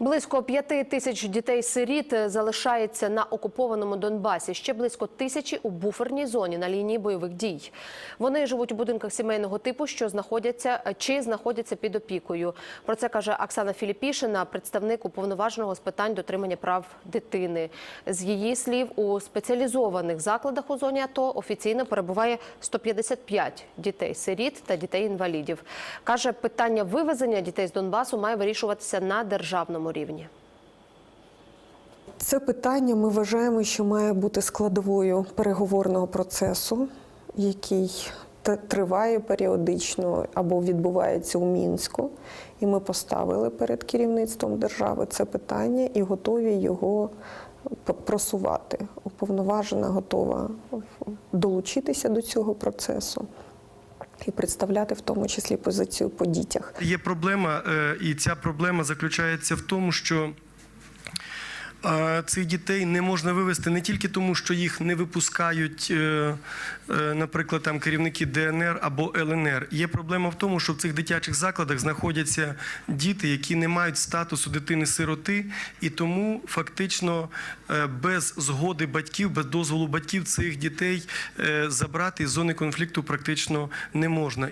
Близько п'яти тисяч дітей-сиріт залишається на окупованому Донбасі. Ще близько тисячі у буферній зоні на лінії бойових дій. Вони живуть у будинках сімейного типу, що знаходяться чи знаходяться під опікою. Про це каже Оксана Філіпішина, представник уповноваженого з питань дотримання прав дитини. З її слів, у спеціалізованих закладах у зоні АТО офіційно перебуває 155 дітей-сиріт та дітей-інвалідів. Каже, питання вивезення дітей з Донбасу має вирішуватися на державному рівні. Це питання ми вважаємо, що має бути складовою переговорного процесу, який триває періодично або відбувається у мінську. І ми поставили перед керівництвом держави це питання і готові його просувати. Уповноважена готова долучитися до цього процесу і представляти в тому числі позицію по дітях. Є проблема, е, і ця проблема заключається в тому, що цих дітей не можна вивезти не тільки тому, що їх не випускають, е, е, наприклад, там керівники ДНР або ЛНР. Є проблема в тому, що в цих дитячих закладах знаходяться діти, які не мають статусу дитини-сироти, і тому фактично е, без згоди батьків, без дозволу батьків цих дітей забрати з зони конфлікту практично не можна.